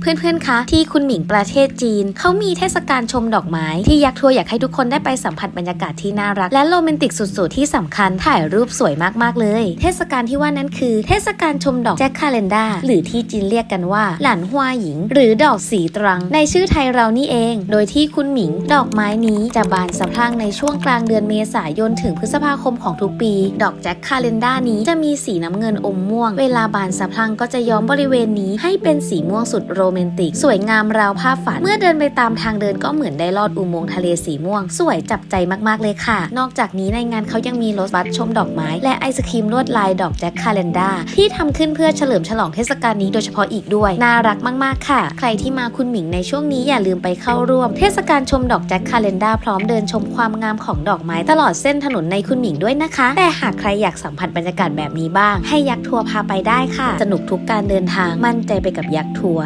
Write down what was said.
เพื่อนๆ คะ ที่คุณหมิงประเทศจีน เขามีเทศกาลชมดอกไม้ ที่ยักษ์ทัวร์อยากให้ทุกคนได้ไปสัมผัสบรรยากาศที่น่ารัก และโรแมนติกสุดๆ ที่สำคัญถ่ายรูปสวยมากๆเลย เทศกาลที่ว่านั้นคือ เทศกาลชมดอกแจ็คคาเลนดาหรือที่จีนเรียกกันว่า หลานฮวาหญิง หรือดอกสีตรัง ในชื่อไทยเรานี่เอง โดยที่คุณหมิง ดอกไม้นี้จะบานสะพรั่งในช่วงกลางเดือนเมษายนถึงพฤษภาคมของทุกปี ดอกแจ็คคาเลนดานี้จะมีสีน้ำเงินอมม่วง เวลาบานสะพรั่งก็จะย้อมบริเวณนี้ให้เป็นสีม่วงสุดโรมนติก สวยงามราวภาพฝัน เมื่อเดินไปตามทางเดินก็เหมือนได้ลอดอุโมงค์ทะเลสีม่วง สวยจับใจมากๆเลยค่ะ นอกจากนี้ในงานเขายังมีรถบัสชมดอกไม้ และไอศครีมลวดลายดอกแจ็คคาเลนดาที่ทำขึ้นเพื่อเฉลิมฉลองเทศกาลนี้โดยเฉพาะอีกด้วย น่ารักมากๆค่ะ ใครที่มาคุณหมิงในช่วงนี้อย่าลืมไปเข้าร่วม เทศกาลชมดอกแจ็คคาเลนดาพร้อมเดินชมความงามของดอกไม้ตลอดเส้นถนนในคุณหมิงด้วยนะคะ แต่หากใครอยากสัมผัสบรรยากาศแบบนี้บ้าง ให้ยักษ์ทัวร์พาไปได้ค่ะ สนุกทุกการเดินทางมั่นใจไปกับยักษ์ทัวร์